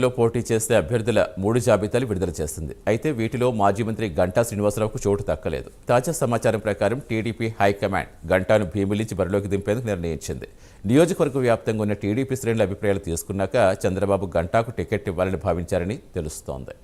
లో పోటీ చేస్తే అభ్యర్థుల మూడు జాబితాలు విడుదల చేస్తుంది. అయితే వీటిలో మాజీ మంత్రి గంటా శ్రీనివాసరావుకు చోటు దక్కలేదు. తాజా సమాచారం ప్రకారం టీడీపీ హైకమాండ్ గంటాను భీమిలించి బరిలోకి దింపేందుకు నిర్ణయించింది. నియోజకవర్గ వ్యాప్తంగా ఉన్న టీడీపీ శ్రేణుల అభిప్రాయాలు తీసుకున్నాక చంద్రబాబు గంటాకు టికెట్ ఇవ్వాలని భావించారని తెలుస్తోంది.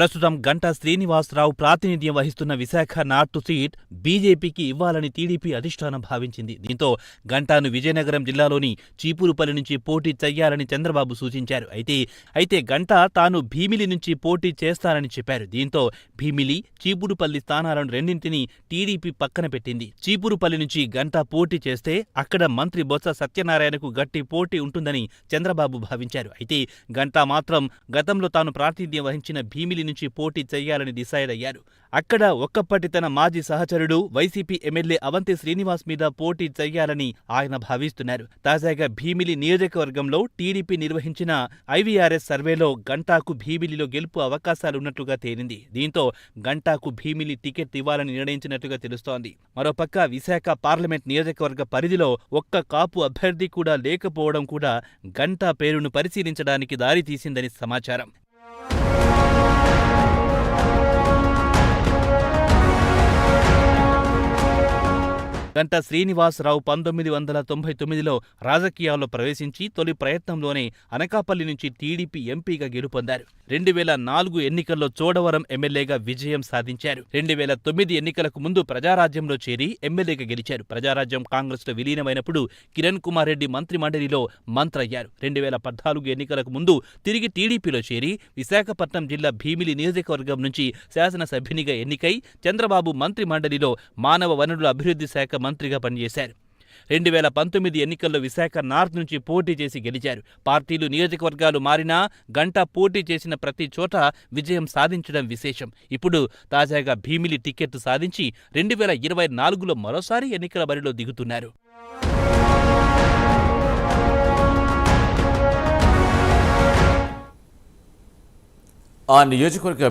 ప్రస్తుతం గంటా శ్రీనివాసరావు ప్రాతినిధ్యం వహిస్తున్న విశాఖ నార్త్ సీట్ బీజేపీకి ఇవ్వాలని టీడీపీ అధిష్టానం భావించింది. దీంతో గంటాను విజయనగరం జిల్లాలోని చీపురుపల్లి నుంచి పోటీ చెయ్యాలని చంద్రబాబు సూచించారు. అయితే అయితే గంటా తాను భీమిలి నుంచి పోటీ చేస్తానని చెప్పారు. దీంతో భీమిలి చీపురుపల్లి స్థానాలను రెండింటినీ టీడీపీ పక్కన పెట్టింది. చీపురుపల్లి నుంచి గంటా పోటీ చేస్తే అక్కడ మంత్రి బొత్స సత్యనారాయణకు గట్టి పోటీ ఉంటుందని చంద్రబాబు భావించారు. అయితే గంటా మాత్రం గతంలో తాను ప్రాతినిధ్యం వహించిన భీమిలి నుంచి పోటీ చేయాలని డిసైడ్ అయ్యారు. అక్కడ ఒక్కప్పటి తన మాజీ సహచరుడు వైసీపీ ఎమ్మెల్యే అవంతి శ్రీనివాస్ మీద పోటీ చేయాలని ఆయన భావిస్తున్నారు. తాజాగా భీమిలి నియోజకవర్గంలో టీడీపీ నిర్వహించిన ఐవీఆర్ఎస్ సర్వేలో గంటాకు భీమిలిలో గెలుపు అవకాశాలున్నట్లుగా తేలింది. దీంతో గంటాకు భీమిలి టికెట్ ఇవ్వాలని నిర్ణయించినట్లుగా తెలుస్తోంది. మరోపక్క విశాఖ పార్లమెంట్ నియోజకవర్గ పరిధిలో ఒక్క కాపు అభ్యర్థి కూడా లేకపోవడం కూడా గంటా పేరును పరిశీలించడానికి దారితీసిందని సమాచారం. గంటా శ్రీనివాసరావు పంతొమ్మిది వందల తొంభై తొమ్మిదిలో రాజకీయాల్లో ప్రవేశించి తొలి ప్రయత్నంలోనే అనకాపల్లి నుంచి టీడీపీ ఎంపీగా గెలుపొందారు. రెండు వేల నాలుగు ఎన్నికల్లో చోడవరం ఎమ్మెల్యేగా విజయం సాధించారు. రెండు వేల తొమ్మిది ఎన్నికలకు ముందు ప్రజారాజ్యంలో చేరి ఎమ్మెల్యేగా గెలిచారు. ప్రజారాజ్యం కాంగ్రెస్లో విలీనమైనప్పుడు కిరణ్ కుమార్ రెడ్డి మంత్రి మండలిలో మంత్రయ్యారు. రెండు వేల పద్నాలుగు ఎన్నికలకు ముందు తిరిగి టీడీపీలో చేరి విశాఖపట్నం జిల్లా భీమిలి నియోజకవర్గం నుంచి శాసనసభ్యునిగా ఎన్నికై చంద్రబాబు మంత్రి మండలిలో మానవ వనరుల అభివృద్ధి శాఖ మంత్రిగా పనిచేశారు. రెండు వేల పంతొమ్మిది ఎన్నికల్లో విశాఖ నార్త్ నుంచి పోటీ చేసి గెలిచారు. పార్టీలు నియోజకవర్గాలు మారినా గంట పోటీ చేసిన ప్రతి చోట విజయం సాధించడం విశేషం. ఇప్పుడు తాజాగా భీమిలి టికెట్ సాధించి రెండు వేల ఇరవై నాలుగులో మరోసారి ఎన్నికల బరిలో దిగుతున్నారు. ఆ నియోజకవర్గ